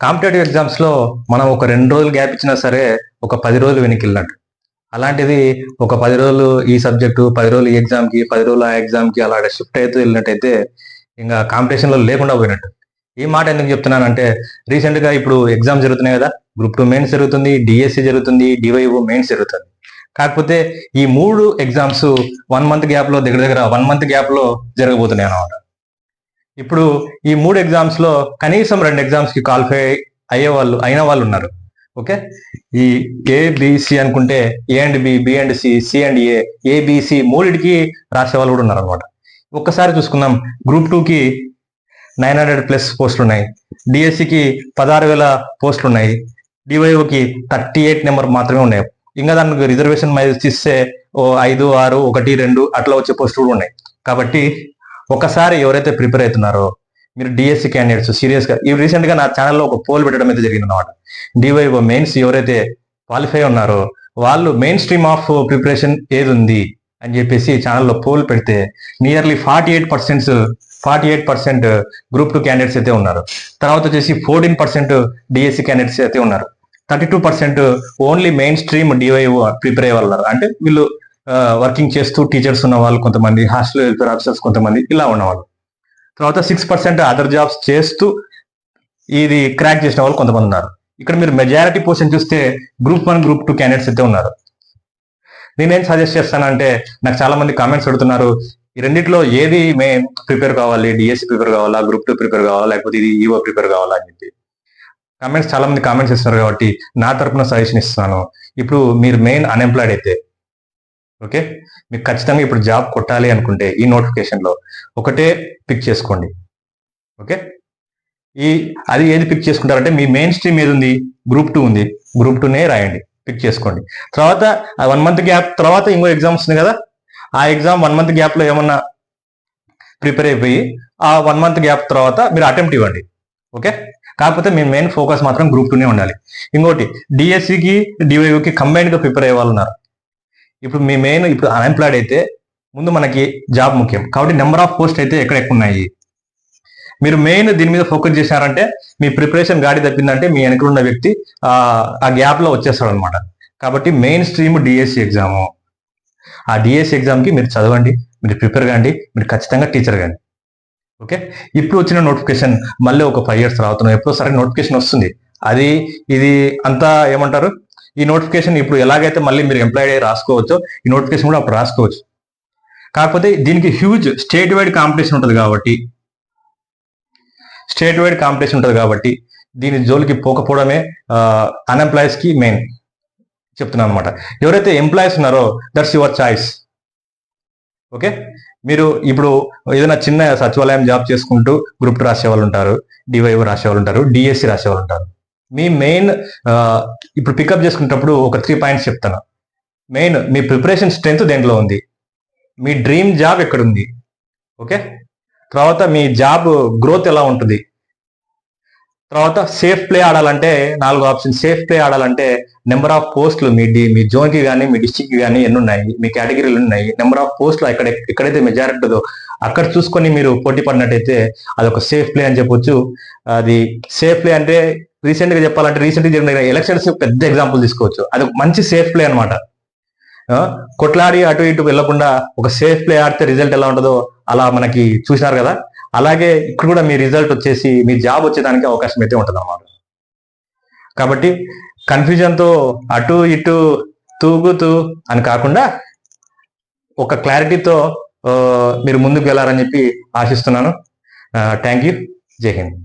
Competitive ఎగ్జామ్స్లో మనం ఒక రెండు రోజులు గ్యాప్ ఇచ్చినా సరే ఒక పది రోజులు వెనక్కి అలాంటిది ఒక పది రోజులు ఈ సబ్జెక్టు పది రోజులు ఈ ఎగ్జామ్కి పది రోజులు ఆ ఎగ్జామ్కి అలా షిఫ్ట్ అవుతూ వెళ్ళినట్టయితే ఇంకా కాంపిటీషన్లో లేకుండా పోయినట్టు. ఈ మాట ఎందుకు చెప్తున్నానంటే రీసెంట్గా ఇప్పుడు ఎగ్జామ్ జరుగుతున్నాయి కదా గ్రూప్ టూ మెయిన్స్ జరుగుతుంది డిఎస్సి జరుగుతుంది డివైఓ మెయిన్స్ జరుగుతుంది. కాకపోతే ఈ మూడు ఎగ్జామ్స్ వన్ మంత్ గ్యాప్లో దగ్గర దగ్గర వన్ మంత్ గ్యాప్లో జరగబోతున్నాయి అన్నమాట. ఇప్పుడు ఈ మూడు ఎగ్జామ్స్లో కనీసం రెండు ఎగ్జామ్స్కి క్వాలిఫై అయ్యే వాళ్ళు అయిన వాళ్ళు ఉన్నారు. ఓకే ఈ ఏబిసి అనుకుంటే A and B B and C C and A ABC మూడిటికి రాసే వాళ్ళు కూడా ఉన్నారు అనమాట ఒక్కసారి చూసుకుందాం. గ్రూప్ టూకి నైన్ హండ్రెడ్ ప్లస్ పోస్టులు ఉన్నాయి. డిఎస్సికి పదహారు వేల పోస్టులు ఉన్నాయి. డివైఓకి థర్టీ ఎయిట్ నెంబర్ మాత్రమే ఉన్నాయి. ఇంకా దానికి రిజర్వేషన్ మైజ్ ఇస్తే ఓ ఐదు ఆరు ఒకటి రెండు అట్లా వచ్చే పోస్టులు కూడా ఉన్నాయి. కాబట్టి ఒకసారి ఎవరైతే ప్రిపేర్ అవుతున్నారో మీరు డిఎస్సి క్యాండిడేట్స్ సీరియస్గా ఈ రీసెంట్గా నా ఛానల్లో ఒక పోల్ పెట్టడం అయితే జరిగింది అనమాట డివైఓ మెయిన్స్ ఎవరైతే క్వాలిఫై ఉన్నారో వాళ్ళు మెయిన్ స్ట్రీమ్ ఆఫ్ ప్రిపరేషన్ ఏది ఉంది అని చెప్పేసి ఛానల్లో పోల్ పెడితే nearly forty eight percents forty eight percent group two candidates అయితే ఉన్నారు. తర్వాత వచ్చేసి ఫోర్టీన్ పర్సెంట్ డిఎస్సి క్యాండిడేట్స్ అయితే ఉన్నారు. Thirty two percent only main stream DYEO prepare అయ్యే వాళ్ళు అంటే వీళ్ళు వర్కింగ్ చేస్తూ టీచర్స్ ఉన్న వాళ్ళు కొంతమంది హాస్టల్ వెల్ఫేర్ ఆఫీసర్స్ కొంతమంది ఇలా ఉన్నవాళ్ళు. తర్వాత సిక్స్ పర్సెంట్ అదర్ జాబ్స్ చేస్తూ ఇది క్రాక్ చేసిన వాళ్ళు కొంతమంది ఉన్నారు. ఇక్కడ మీరు మెజారిటీ పోర్షన్ చూస్తే group one group two candidates అయితే ఉన్నారు. నేనేం సజెస్ట్ చేస్తానంటే నాకు చాలా మంది కామెంట్స్ పెడుతున్నారు ఈ రెండిట్లో ఏది మే ప్రిపేర్ కావాలి డిఎస్సి ప్రిపేర్ కావాలా గ్రూప్ టూ ప్రిపేర్ కావాలా లేకపోతే ఇది ఈవో ప్రిపేర్ కావాలా అని చెప్పి. కామెంట్స్ చాలా మంది కామెంట్స్ ఇస్తున్నారు కాబట్టి నా తరపున సజెషన్ ఇస్తున్నాను. ఇప్పుడు మీరు మెయిన్ అన్ఎంప్లాయిడ్ అయితే ఓకే? మీకు ఖచ్చితంగా ఇప్పుడు జాబ్ కొట్టాలి అనుకుంటే ఈ నోటిఫికేషన్లో ఒకటే పిక్ చేసుకోండి. ఓకే? ఈ అది ఏది పిక్ చేసుకుంటారంటే మీ మెయిన్ స్ట్రీమ్ ఏది ఉంది గ్రూప్ టూ ఉంది. గ్రూప్ టూనే రాయండి. పిక్ చేసుకోండి. తర్వాత వన్ మంత్ గ్యాప్ తర్వాత ఇంకో ఎగ్జామ్ వస్తుంది కదా? ఆ ఎగ్జామ్ వన్ మంత్ గ్యాప్లో ఏమన్నా ప్రిపేర్ అయిపోయి ఆ వన్ మంత్ గ్యాప్ తర్వాత మీరు అటెంప్ట్ ఇవ్వండి. ఓకే? కాకపోతే మీ మెయిన్ ఫోకస్ మాత్రం గ్రూప్ టూనే ఉండాలి. ఇంకోటి డిఎస్సికి డివైఓకి కంబైన్డ్గా ప్రిపేర్ అయ్యే వాళ్ళు ఉన్నారు. ఇప్పుడు మీ మెయిన్ ఇప్పుడు అన్ఎంప్లాయిడ్ అయితే ముందు మనకి జాబ్ ముఖ్యం. కాబట్టి నెంబర్ ఆఫ్ పోస్ట్ అయితే ఎక్కడెక్కడ ఉన్నాయి మీరు మెయిన్ దీని మీద ఫోకస్ చేశారంటే మీ ప్రిపరేషన్ గాడి తప్పిందంటే మీ వెనక ఉన్న వ్యక్తి ఆ గ్యాప్లో వచ్చేస్తాడు అనమాట కాబట్టి మెయిన్ స్ట్రీమ్ డిఎస్సి ఎగ్జామ్ ఆ డిఎస్సి ఎగ్జామ్కి మీరు చదవండి మీరు ప్రిపేర్ కాండి మీరు ఖచ్చితంగా టీచర్ కానీ ఓకే? ఇప్పుడు వచ్చిన నోటిఫికేషన్ మళ్ళీ ఒక ఫైవ్ ఇయర్స్ రావుతున్నాం ఎప్పుడో సరే నోటిఫికేషన్ వస్తుంది. అది ఇది అంతా ఏమంటారు? ఈ నోటిఫికేషన్ ఇప్పుడు ఎలాగైతే మళ్ళీ మీరు ఎంప్లాయిడ్ అయ్యి రాసుకోవచ్చో ఈ నోటిఫికేషన్ కూడా అప్పుడు రాసుకోవచ్చు. కాకపోతే దీనికి హ్యూజ్ స్టేట్ వైడ్ కాంపిటీషన్ ఉంటుంది కాబట్టి స్టేట్ వైడ్ కాంపిటీషన్ ఉంటుంది కాబట్టి దీని జోలికి పోకపోవడమే అన్ఎంప్లాయీస్కి మెయిన్ చెప్తున్నాను అనమాట ఎవరైతే ఎంప్లాయీస్ ఉన్నారో దట్స్ యువర్ చాయిస్ ఓకే మీరు ఇప్పుడు ఏదైనా చిన్న సచివాలయం జాబ్ చేసుకుంటూ గ్రూప్ టూ రాసే వాళ్ళు ఉంటారు డివైఓ రాసే వాళ్ళు ఉంటారు డిఎస్సి రాసే వాళ్ళు ఉంటారు. మీ మెయిన్ ఇప్పుడు పికప్ చేసుకునేటప్పుడు ఒక త్రీ పాయింట్స్ చెప్తాను. మెయిన్ మీ ప్రిపరేషన్ స్ట్రెంగ్త్ దేంట్లో ఉంది? మీ డ్రీమ్ జాబ్ ఎక్కడుంది? ఓకే తర్వాత మీ జాబ్ గ్రోత్ ఎలా ఉంటుంది? తర్వాత సేఫ్ ప్లే ఆడాలంటే నాలుగు ఆప్షన్ సేఫ్ ప్లే ఆడాలంటే నెంబర్ ఆఫ్ పోస్టులు మీ డి మీ జోన్కి కానీ మీ డిస్టిక్కి కానీ ఎన్ని ఉన్నాయి? మీ కేటగిరీలు ఉన్నాయి? నెంబర్ ఆఫ్ పోస్టులు ఎక్కడ ఎక్కడైతే మెజారిటీ ఉందో అక్కడ చూసుకొని మీరు పోటీ పడినట్టయితే అది ఒక సేఫ్ ప్లే అని చెప్పొచ్చు. అది సేఫ్ ప్లే అంటే రీసెంట్గా చెప్పాలంటే రీసెంట్గా జరిగిన ఎలక్షన్స్ పెద్ద ఎగ్జాంపుల్ తీసుకోవచ్చు. అది మంచి సేఫ్ ప్లే అనమాట కొట్లాడి అటు ఇటు వెళ్ళకుండా ఒక సేఫ్ ప్లే ఆడితే రిజల్ట్ ఎలా ఉంటుందో అలా మనకి చూసినారు కదా. అలాగే ఇక్కడ కూడా మీ రిజల్ట్ వచ్చేసి మీ జాబ్ వచ్చేదానికి అవకాశం అయితే ఉంటుంది అన్నమాట కాబట్టి కన్ఫ్యూజన్తో అటు ఇటు తూగుతూ అని కాకుండా ఒక క్లారిటీతో మీరు ముందుకు వెళ్ళారని చెప్పి ఆశిస్తున్నాను. Thank you. జై హింద్.